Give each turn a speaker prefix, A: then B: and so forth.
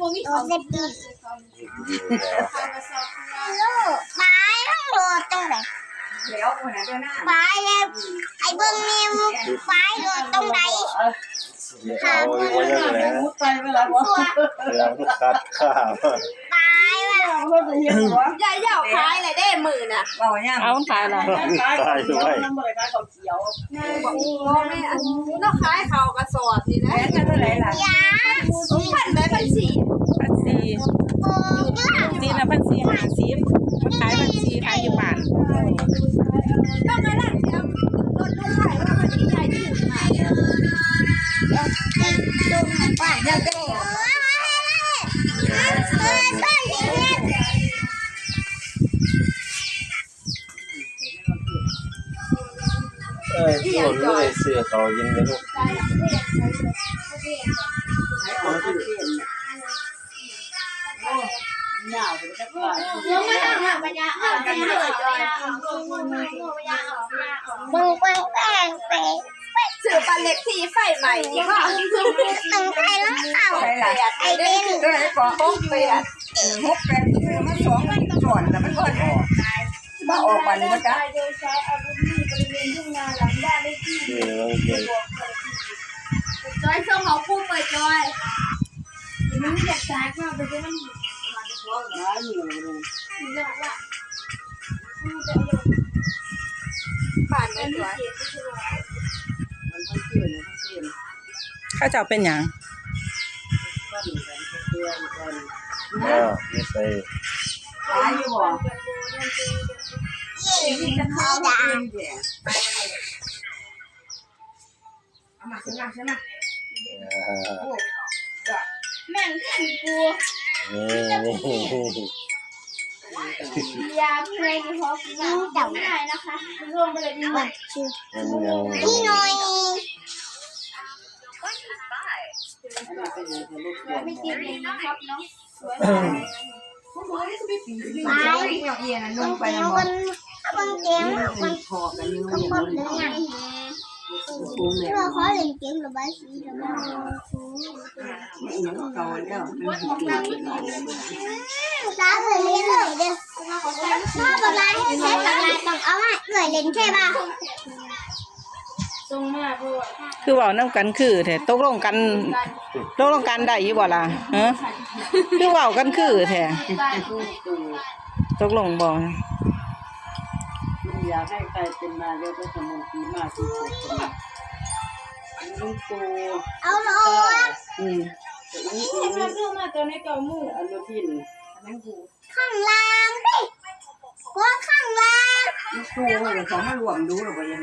A: โอ
B: ง
A: เซปีลูกปลายต้องโดดตรงไหน
C: แล้วคนนั้นเจ้าหน้า
A: ปเลยไอ้เบิ้งนิวปลายโดดตรงไหน
D: เอาไว้ยังไง
C: มุดไปเวลาบอก
D: เรื่องคัดข้าว
A: ปลายว่ะ
C: เพื่อนจะเห็นหัวยา
B: ยยาวขายเลยได้มือน่ะ
C: เราเนี่ย
E: เอาขายละ
C: ขายของเขียน้ำบริการของเขียว
B: บอกพ่แม่อันนี้เราขายเขากระสอบนี่นะ
C: แล้กันเท่าไหร่ล่ะ
A: ยา
B: พันได้พันสี่
E: พันสี่
A: โอ้ย
E: จีนละพันสี่ห้าสิบมันขายพันสี่ขายอยู่บ้าน
B: ต้องมานั่งเที่ยวรถลูกขายว่าวันนี้ยายถึงมา
A: ว่าเดี๋ยวก็เฮ้ยเฮ้ยเฮ้ย
D: เอ้ยคนไม่ได้เสื้อเขายิงเลยลูก
C: ของที่เปลี่ยนยาวไปจะกว่า
B: ลงมาทางหลังปัญญาอ่านกันเลยจอย
A: มึงปังแป้งไป
B: สื่อปันเล็กที่ไฟใหม่ดีกว่า
A: ตึงไทยล้เข่า
C: ใช่ล่ะ
A: ไอ้เด่น
C: ก็เลยบอก
B: โป๊กไปอะ
C: หกแปดคือมาสองมันก่อนแต่มันก่อนออกมาออกวันนี้จ้ะ
D: นี่เราเก่ง
B: จอยส่งเขาคู่ไปจอยมันไม่อยากจ่ายก็ไปจะมัน
C: ร้ายอยู่เลย
B: ผ่านกันจอย
C: มันต้องเปลี่ย นต้งเปลี่ยน
E: ข้าเจ้าเป็นหยัง
C: ก็มีการเปลี่ยนกัน
D: อ้าวไม่ใส่
C: ร้ายอยู่บ่
A: เย่ดีดา
C: เอามาขึ้นมาขึ้นมา
B: แม่งขึ้นกู
D: นี่นี่
B: ยาเพลงพราะกูจำได้นะคะรวมไปเลยดีกว่า
D: นี่
A: น่อย
B: ไม่กินเองนะครับเนาะสวย
A: ไป
C: เอียง
A: มึ
C: นุ่
A: ง
C: ง
A: ไป
C: ไป
A: เอา
C: เอา
A: ค
C: บ่
A: นมึงเก่งมึง
C: คอกันยัง
A: มึง
C: ยัง
A: คนหรือ
C: นุ่ง
A: ไง
C: ปูเนี่ย
A: เราขอเล่นเกมหรือบ้าสีหรือบ้า
C: อีหยังเก่าแล้วมันผิดผิดหลายเลย
A: ตาเคยเล่นเลยเด้อพ่อบอกลายให้เซ็ตบอกลายต้องเอามาเหนื่อยเล่นใช่ป่ะ
B: งมากด้วย
E: คือเว้านํกันคือแท้ตกลงกันตกลงกันได้อยู่บ่ล่ะฮะคือเว้ากันคือแท้
C: ตู้
E: ตกลงบ่
C: อยากให้ใครเป็นนายกรัฐมนตรีมากที่สุดลุงตู่
A: เอาหน่อย
C: อืมอุ้งอิง
B: มาเรื่อมาตัวในเก่ามู่
C: อนุทิน
A: ข้างล่างดิหัวข้างล่าง
C: ลุงตู่เขามารวมดูหรือว่ายัง